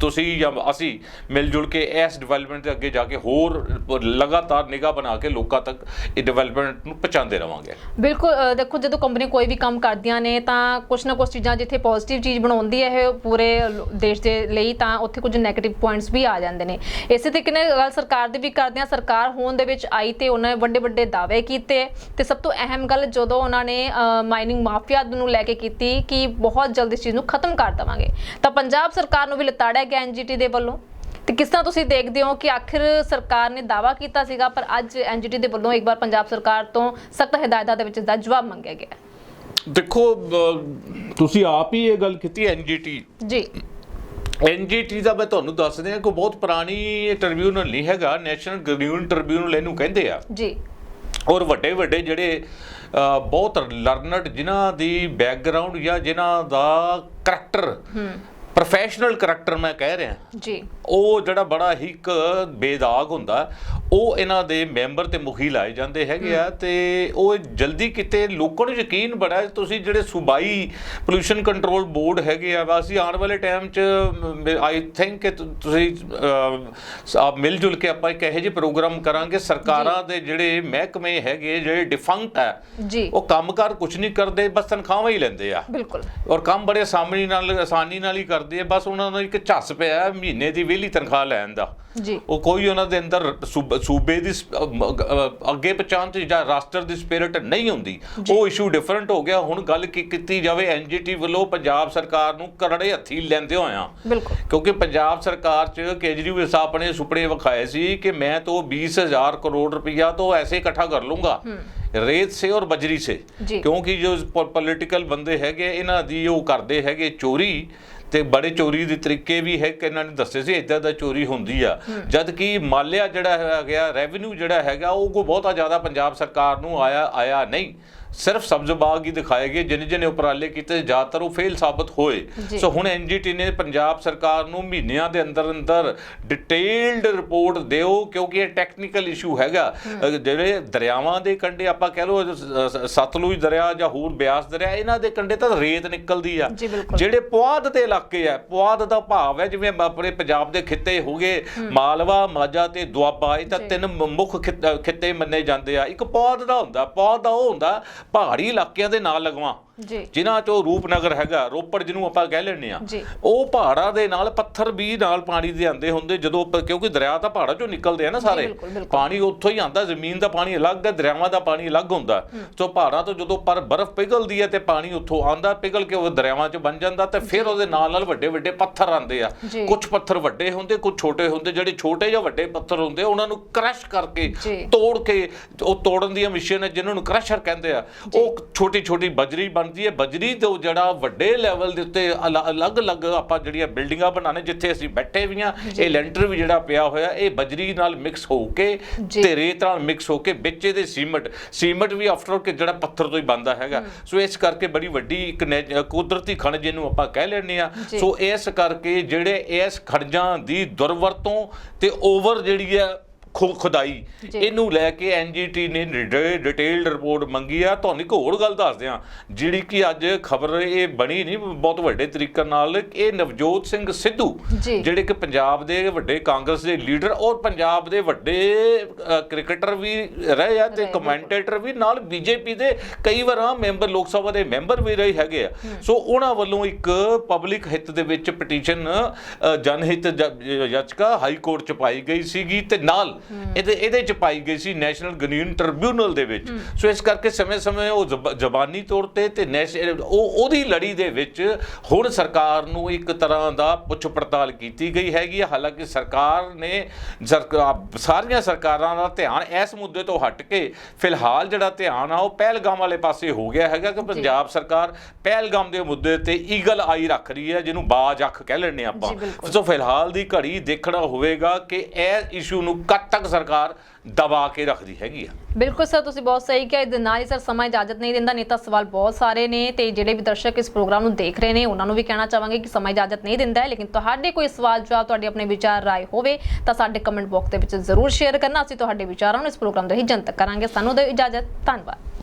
ਤੁਸੀਂ ਜਾਂ ਅਸੀਂ ਮਿਲ ਜੁਲ ਕੇ ਇਸ ਡਿਵੈਲਪਮੈਂਟ ਦੇ ਅੱਗੇ ਜਾ ਕੇ ਹੋਰ ਲਗਾਤਾਰ ਨਿਗਾਹ ਬਣਾ ਕੇ ਲੋਕਾਂ ਤੱਕ ਇਹ ਡਿਵੈਲਪਮੈਂਟ ਨੂੰ ਪਹੁੰਚਾਉਂਦੇ ਰਵਾਂਗੇ। ਬਿਲਕੁਲ ਦੇਖੋ ਜਦੋਂ ਕੰਪਨੀ ਕੋਈ ਵੀ ਕੰਮ ਕਰਦੀਆਂ ਨੇ ਤਾਂ ਕੁਛ ਨਾ ਕੁਛ ਚੀਜ਼ਾਂ ਜਿੱਥੇ ਪੋਜ਼ਿਟਿਵ ਚੀਜ਼ ਬਣਾਉਂਦੀ ਹੈ ਇਹ ਪੂਰੇ ਦੇਸ਼ ਦੇ ਲਈ, ਤਾਂ ਉੱਥੇ ਕੁਝ ਨੈਗੇਟਿਵ ਪੁਆਇੰਟਸ ਵੀ ਆ ਜਾਂਦੇ ਨੇ। ਇਸੇ ਤਰੀਕੇ ਨਾਲ ਗੱਲ ਸਰਕਾਰ ਦੀ ਵੀ ਕਰਦੇ ਆ ਸਰਕਾਰ ਹੋਣ ਦੇ ਵਿੱਚ ਆਈ ਤੇ ਉਹਨਾਂ ਨੇ ਵੱਡੇ ਵੱਡੇ ਦਾਅਵੇ ਕੀਤੇ। ਤੇ ਸਭ ਤੋਂ ਅਹਿਮ ਗੱਲ ਜਦੋਂ ਉਹਨਾਂ ਨੇ ਮਾਈਨਿੰਗ ਮਾਫੀਆ ਨੂੰ ਲੈ ਕੇ ਕੀਤੀ ਕਿ ਬਹੁਤ ਜਲਦ ਇਸ ਚੀਜ਼ ਨੂੰ ਖਤਮ ਕਰ ਦੇਵਾਂਗੇ। ਤਾਂ ਪੰਜਾਬ ਸਰਕਾਰ ਨੂੰ ਵੀ ਲਤਾੜਿਆ ਗਿਆ ਐਨਜੀਟੀ ਦੇ ਵੱਲੋਂ। ਤੇ ਕਿਸ ਤਰ੍ਹਾਂ ਤੁਸੀਂ ਦੇਖਦੇ ਹੋ ਕਿ ਆਖਿਰ ਸਰਕਾਰ ਨੇ ਦਾਵਾ ਕੀਤਾ ਸੀਗਾ, ਪਰ ਅੱਜ ਐਨਜੀਟੀ ਦੇ ਵੱਲੋਂ ਇੱਕ ਵਾਰ ਪੰਜਾਬ ਸਰਕਾਰ ਤੋਂ ਸਖਤ ਹਦਾਇਤਾਂ ਦੇ ਵਿੱਚ ਇਸ ਦਾ ਜਵਾਬ ਮੰਗਿਆ ਗਿਆ ਦੇਖੋ ਤੁਸੀਂ ਆਪ ਹੀ ਇਹ ਗੱਲ ਕੀਤੀ ਐਨਜੀਟੀ ਜੀ ਐਨਜੀਟੀ ਦਾ ਮੈਂ ਤੁਹਾਨੂੰ ਦੱਸ ਦਿਆਂ ਕਿ ਬਹੁਤ ਪੁਰਾਣੀ ਟ੍ਰਿਬਿਊਨਲ ਨਹੀਂ ਹੈਗਾ ਨੈਸ਼ਨਲ ਗ੍ਰੀਨ ਟ੍ਰਿਬਿਊਨਲ ਇਹਨੂੰ ਕਹਿੰਦੇ ਆ। ਜੀ। ਔਰ ਵੱਡੇ ਵੱਡੇ ਜਿਹੜੇ ਬਹੁਤ ਲਰਨਡ ਜਿਨ੍ਹਾਂ ਦੀ ਬੈਕਗ੍ਰਾਉਂਡ ਜਾਂ ਜਿਨ੍ਹਾਂ ਦਾ ਕਰੈਕਟਰ ਪ੍ਰੋਫੈਸ਼ਨਲ ਕਰੈਕਟਰ ਮੈਂ ਕਹਿ ਰਿਹਾ। ਜੀ। ਉਹ ਜਿਹੜਾ ਬੜਾ ਹੀ ਇੱਕ ਬੇਦਾਗ ਹੁੰਦਾ ਉਹ ਇਹਨਾਂ ਦੇ ਮੈਂਬਰ ਤੇ ਮੁਖੀ ਲਾਏ ਜਾਂਦੇ ਹੈਗੇ ਆ ਤੇ ਉਹ ਜਲਦੀ ਕਿਤੇ ਲੋਕਾਂ ਨੂੰ ਯਕੀਨ ਬੜਾ ਤੁਸੀਂ ਜਿਹੜੇ ਸੂਬਾਈ ਪੋਲੂਸ਼ਨ ਕੰਟਰੋਲ ਬੋਰਡ ਹੈਗੇ ਆ ਅਸੀਂ ਆਉਣ ਵਾਲੇ ਟਾਈਮ 'ਚ ਆਈ ਥਿੰਕ ਕਿ ਤੁਸੀਂ ਆਪ ਮਿਲ ਜੁਲ ਕੇ ਆਪਾਂ ਇੱਕ ਇਹੋ ਜਿਹੇ ਪ੍ਰੋਗਰਾਮ ਕਰਾਂਗੇ ਸਰਕਾਰਾਂ ਦੇ ਜਿਹੜੇ ਮਹਿਕਮੇ ਹੈਗੇ ਜਿਹੜੇ ਡਿਫੰਕਟ ਹੈ ਉਹ ਕੰਮਕਾਰ ਕੁਝ ਨਹੀਂ ਕਰਦੇ ਬਸ ਤਨਖਾਹਾਂ ਹੀ ਲੈਂਦੇ ਆ। ਬਿਲਕੁਲ। ਔਰ ਕੰਮ ਬੜੇ ਆਸਾਨੀ ਨਾਲ ਆਸਾਨੀ ਨਾਲ ਹੀ ਕਰਦੇ ਆ ਬਸ ਉਹਨਾਂ ਨੂੰ ਇੱਕ ਝੱਸ ਪਿਆ ਮਹੀਨੇ ਦੀ ਡੇਲੀ ਤਨਖਾਹ ਲੈਣ ਦਾ। ਜੀ। ਉਹ ਕੋਈ ਉਹਨਾਂ ਦੇ ਅੰਦਰ ਸੂਬੇ ਦੀ ਅੱਗੇ ਪਛਾਣ ਤੇ ਜਾਂ ਰਾਸ਼ਟਰ ਦੀ ਸਪਿਰਿਟ ਨਹੀਂ ਹੁੰਦੀ। ਉਹ ਇਸ਼ੂ ਡਿਫਰੈਂਟ ਹੋ ਗਿਆ। ਹੁਣ ਗੱਲ ਕੀਤੀ ਜਾਵੇ ਐਨਜੀਟੀ ਵੱਲੋਂ ਪੰਜਾਬ ਸਰਕਾਰ ਨੂੰ ਕਰੜੇ ਹੱਥੀ ਲੈਂਦੇ ਹੋਇਆ ਕਿਉਂਕਿ ਪੰਜਾਬ ਸਰਕਾਰ ਚ ਕੇਜਰੀਵਾਲ ਸਾਹਿਬ ਆਪਣੇ ਸੁਪਨੇ ਵਿਖਾਏ ਸੀ ਕਿ ਮੈਂ ਤੋਂ 20000 ਕਰੋੜ ਰੁਪਇਆ ਤੋਂ ਐਸੇ ਇਕੱਠਾ ਕਰ ਲੂੰਗਾ ਰੇਤ ਸੇ ਔਰ ਬਜਰੀ ਸੇ। ਕਿਉਂਕਿ ਜੋ ਪੋਲਿਟੀਕਲ ਬੰਦੇ ਹੈਗੇ ਇਹਨਾਂ ਦੀ ਉਹ ਕਰਦੇ ਹੈਗੇ ਚੋਰੀ। ਤੇ ਬੜੇ ਚੋਰੀ ਦੇ ਤਰੀਕੇ ਵੀ ਹੈ ਕਿ ਇਹਨਾਂ ਨੇ ਦੱਸੇ ਸੀ ਇਦਾਂ ਦਾ ਚੋਰੀ ਹੁੰਦੀ ਆ। ਜਦ ਕਿ ਮਾਲਿਆ ਜਿਹੜਾ ਹੈਗਾ ਰੈਵਨਿਊ ਜਿਹੜਾ ਹੈਗਾ ਉਹ ਕੋ ਬਹੁਤਾ ਜ਼ਿਆਦਾ ਪੰਜਾਬ ਸਰਕਾਰ ਨੂੰ ਆਇਆ ਆਇਆ ਨਹੀਂ। ਸਿਰਫ ਸਬਜ਼ ਬਾਗ ਹੀ ਦਿਖਾਏ ਗਏ ਜਿਨੇ ਜਿਨੇ ਉਪਰਾਲੇ ਕੀਤੇ ਜ਼ਿਆਦਾਤਰ ਉਹ ਫੇਲ ਸਾਬਤ ਹੋਏ। ਸੋ ਹੁਣ ਐਨਜੀਟੀ ਨੇ ਪੰਜਾਬ ਸਰਕਾਰ ਨੂੰ ਮਹੀਨਿਆਂ ਦੇ ਅੰਦਰ ਅੰਦਰ ਡਿਟੇਲਡ ਰਿਪੋਰਟ ਦਿਓ ਕਿਉਂਕਿ ਇਹ ਟੈਕਨੀਕਲ ਇਸ਼ੂ ਹੈਗਾ ਜਿਹੜੇ ਦਰਿਆਵਾਂ ਦੇ ਕੰਢੇ ਆਪਾਂ ਕਹਿ ਲਓ ਸਤਲੁਜ ਦਰਿਆ ਜਾਂ ਹੋਰ ਬਿਆਸ ਦਰਿਆ ਇਹਨਾਂ ਦੇ ਕੰਢੇ ਤਾਂ ਰੇਤ ਨਿਕਲਦੀ ਆ। ਜਿਹੜੇ ਪੁਆਧ ਦੇ ਇਲਾਕੇ ਆ ਪੁਆਧ ਦਾ ਭਾਵ ਹੈ ਜਿਵੇਂ ਆਪਣੇ ਪੰਜਾਬ ਦੇ ਖਿੱਤੇ ਹੋ ਗਏ ਮਾਲਵਾ ਮਾਝਾ ਤੇ ਦੁਆਬਾ ਇਹ ਤਾਂ। ਤਿੰਨ ਮੁੱਖ ਖਿੱਤ- ਖਿੱਤੇ ਮੰਨੇ ਜਾਂਦੇ ਆ ਇੱਕ ਪੌਦ ਦਾ ਹੁੰਦਾ ਪੌਦ ਦਾ ਉਹ ਹੁੰਦਾ ਪਹਾੜੀ ਇਲਾਕਿਆਂ ਦੇ ਨਾਲ ਲਗਵਾ। ਜਿਨ੍ਹਾਂ ਚੋਂ ਰੂਪਨਗਰ ਹੈਗਾ ਰੋਪੜ ਜਿਹਨੂੰ ਆਪਾਂ ਕਹਿ ਲੈਂਦੇ ਆ। ਉਹ ਪਹਾੜਾਂ ਦੇ ਨਾਲ ਪੱਥਰ ਵੀ ਨਾਲ ਪਾਣੀ ਦੇ ਆਂਦੇ ਹੁੰਦੇ ਜਦੋਂ ਕਿਉਂਕਿ ਦਰਿਆ ਤਾਂ ਪਹਾੜਾਂ ਚੋਂ ਨਿਕਲਦੇ ਆ ਨਾ ਸਾਰੇ। ਪਾਣੀ ਉੱਥੋਂ ਹੀ ਆਂਦਾ ਜ਼ਮੀਨ ਦਾ ਪਾਣੀ ਅਲੱਗ ਹੈ ਦਰਿਆਵਾਂ ਦਾ ਪਾਣੀ ਅਲੱਗ ਹੁੰਦਾ ਸੋ ਪਹਾੜਾਂ ਤੋਂ ਜਦੋਂ ਪਰ ਬਰਫ਼ ਪਿਘਲਦੀ ਹੈ ਤੇ ਪਾਣੀ ਉੱਥੋਂ ਆਂਦਾ ਪਿਘਲ ਕੇ ਉਹ ਦਰਿਆਵਾਂ 'ਚ ਬਣ ਜਾਂਦਾ ਤੇ ਫਿਰ ਉਹਦੇ ਨਾਲ ਨਾਲ ਵੱਡੇ ਵੱਡੇ ਪੱਥਰ ਆਂਦੇ ਆ। ਕੁਝ ਪੱਥਰ ਵੱਡੇ ਹੁੰਦੇ ਕੁਝ ਛੋਟੇ ਹੁੰਦੇ ਜਿਹੜੇ ਛੋਟੇ ਜਾਂ ਵੱਡੇ ਪੱਥਰ ਹੁੰਦੇ ਉਹਨਾਂ ਨੂੰ ਕ੍ਰਸ਼ ਕਰਕੇ। ਤੋੜ ਕੇ ਉਹ ਤੋੜਨ ਦੀਆਂ ਮਸ਼ੀਨਾਂ ਜਿਨ੍ਹਾਂ ਨੂੰ ਕ੍ਰਸ਼ਰ ਕਹਿੰਦੇ ਆ ਉਹ ਛੋਟੀ ਛੋਟੀ ਬਜਰੀ ਬਣਦੀ ਹੈ ਬਜਰੀ ਤੋਂ ਜਿਹੜਾ ਵੱਡੇ ਲੈਵਲ ਦੇ ਉੱਤੇ ਅਲ- ਅਲੱਗ-ਅਲੱਗ ਆਪਾਂ ਜਿਹੜੀਆਂ ਬਿਲਡਿੰਗਾਂ ਬਣਾਣੇ ਜਿੱਥੇ ਅਸੀਂ ਬੈਠੇ ਵੀ ਆ ਇਹ ਲੈਂਟਰ ਵੀ ਜਿਹੜਾ ਪਿਆ ਹੋਇਆ ਇਹ ਬਜਰੀ ਨਾਲ ਮਿਕਸ ਹੋ ਕੇ। ਤੇ ਰੇਤ ਨਾਲ ਮਿਕਸ ਹੋ ਕੇ ਵਿੱਚ ਇਹਦੇ ਸੀਮਟ ਸੀਮਟ ਵੀ ਆਫਟਰ ਕਿ ਜਿਹੜਾ ਪੱਥਰ ਤੋਂ ਹੀ ਬਣਦਾ ਹੈਗਾ ਸੋ ਇਸ ਕਰਕੇ ਬੜੀ ਵੱਡੀ ਇੱਕ ਕੁਦਰਤੀ ਖਣਿਜ ਜਿਹਨੂੰ ਆਪਾਂ ਕਹਿ ਲੈਂਦੇ ਆ। ਸੋ ਇਸ ਕਰਕੇ ਜਿਹੜੇ ਇਸ ਖਣਿਜਾਂ ਦੀ ਦੁਰਵਰਤੋਂ ਤੇ ਓਵਰ ਜਿਹੜੀ ਹੈ ਖੁ- ਖੁਦਾਈ। ਜੀ। ਇਹਨੂੰ ਲੈ ਕੇ ਐਨਜੀਟੀ ਨੇ ਡਿਟੇਲਡ ਰਿਪੋਰਟ ਮੰਗੀ ਆ। ਤੁਹਾਨੂੰ ਇੱਕ ਹੋਰ ਗੱਲ ਦੱਸ ਦਿਆਂ ਜਿਹੜੀ ਕਿ ਅੱਜ ਖਬਰ ਇਹ ਬਣੀ ਨਹੀਂ ਬਹੁਤ ਵੱਡੇ ਤਰੀਕੇ ਨਾਲ ਇਹ ਨਵਜੋਤ ਸਿੰਘ ਸਿੱਧੂ ਜੀ। ਜਿਹੜੇ ਕਿ ਪੰਜਾਬ ਦੇ ਵੱਡੇ ਕਾਂਗਰਸ ਦੇ ਲੀਡਰ ਔਰ ਪੰਜਾਬ ਦੇ ਵੱਡੇ ਅ, ਕ੍ਰਿਕਟਰ ਵੀ ਰਹੇ ਆ ਤੇ ਰਹੇ, ਕਮੈਂਟੇਟਰ ਵੀ ਨਾਲ ਬੀਜੇਪੀ ਦੇ ਕਈ ਵਾਰ ਮੈਂਬਰ ਲੋਕ ਸਭਾ ਦੇ ਮੈਂਬਰ ਵੀ ਰਹੇ ਹੈਗੇ ਆ। ਸੋ ਉਹਨਾਂ ਵੱਲੋਂ ਇੱਕ ਪਬਲਿਕ ਹਿੱਤ ਦੇ ਵਿੱਚ ਪਟੀਸ਼ਨ ਜਨਹਿਤ ਜ- ਯਾਚਕਾ ਹਾਈ ਕੋਰਟ ਚ ਪਾਈ ਗਈ ਸੀਗੀ ਤੇ ਨਾਲ ਇਹਦੇ ਇਹਦੇ ਚ ਪਾਈ ਗਈ ਸੀ ਨੈਸ਼ਨਲ ਗਨੀਨ ਟ੍ਰਿਬਿਊਨਲ ਦੇ ਵਿੱਚ। ਸੋ ਇਸ ਕਰਕੇ ਸਮੇਂ-ਸਮੇਂ ਉਹ ਜ਼ਬ- ਜ਼ਬਾਨੀ ਤੌਰ ਤੇ ਤੇ ਉਹ ਉਹਦੀ ਲੜੀ ਦੇ ਵਿੱਚ ਹੁਣ ਸਰਕਾਰ ਨੂੰ ਇੱਕ ਤਰ੍ਹਾਂ ਦਾ ਪੁੱਛ ਪੜਤਾਲ ਕੀਤੀ ਗਈ ਹੈਗੀ ਹਾਲਾਂਕਿ ਸਰਕਾਰ ਨੇ ਸਾਰੀਆਂ ਸਰਕਾਰਾਂ ਦਾ ਧਿਆਨ ਇਸ ਮੁੱਦੇ ਤੋਂ ਹਟ ਕੇ ਫਿਲਹਾਲ ਜਿਹੜਾ ਧਿਆਨ ਆ ਉਹ ਪਹਿਲਗਾਮ ਵਾਲੇ ਪਾਸੇ ਹੋ ਗਿਆ ਹੈਗਾ ਕਿ ਪੰਜਾਬ ਸਰਕਾਰ ਪਹਿਲਗਾਮ ਦੇ ਮੁੱਦੇ ਤੇ ਈਗਲ ਆਈ ਰੱਖ ਰਹੀ ਹੈ ਜਿਹਨੂੰ ਬਾਜ ਅੱਖ ਕਹਿ ਲੈਣੇ ਆਪਾਂ। ਸੋ ਫਿਲਹਾਲ ਦੀ ਘੜੀ ਦੇਖਣਾ ਹੋਵੇਗਾ ਕਿ ਇਹ ਇਸ਼ੂ ਨੂੰ ਕਦ ਤੱਕ ਸਰਕਾਰ ਦਬਾ ਕੇ ਰੱਖਦੀ ਹੈਗੀ ਆ। ਬਿਲਕੁਲ ਸਰ, ਤੁਸੀਂ ਬਹੁਤ ਸਹੀ ਕਿਹਾ। ਇਹਦੇ ਨਾਲ ਹੀ ਸਰ ਸਮਾਂ ਇਜਾਜ਼ਤ ਨਹੀਂ ਦਿੰਦਾ। ਨਹੀਂ ਤਾਂ ਸਵਾਲ ਬਹੁਤ ਸਾਰੇ ਨੇ ਤੇ ਜਿਹੜੇ ਵੀ ਦਰਸ਼ਕ ਇਸ ਪ੍ਰੋਗਰਾਮ ਨੂੰ ਦੇਖ ਰਹੇ ਨੇ, ਉਹਨਾਂ ਨੂੰ ਵੀ ਕਹਿਣਾ ਚਾਹਾਂਗੇ ਕਿ ਸਮਾਂ ਇਜਾਜ਼ਤ ਨਹੀਂ ਦਿੰਦਾ ਹੈ। ਲੇਕਿਨ ਤੁਹਾਡੇ ਕੋਈ ਸਵਾਲ, ਜਵਾਬ, ਤੁਹਾਡੇ ਆਪਣੇ ਵਿਚਾਰ, ਰਾਏ ਹੋਵੇ ਤਾਂ ਸਾਡੇ ਕਮੈਂਟ ਬਾਕਸ ਦੇ ਵਿੱਚ ਜ਼ਰੂਰ ਸ਼ੇਅਰ ਕਰਨਾ। ਅਸੀਂ ਤੁਹਾਡੇ ਵਿਚਾਰਾਂ ਨੂੰ ਇਸ ਪ੍ਰੋਗਰਾਮ ਦੇ ਹੀ ਜਨਤਕ ਕਰਾਂਗੇ। ਸਾਨੂੰ ਦਿਓ ਇਜਾਜ਼ਤ। ਧੰਨਵਾਦ।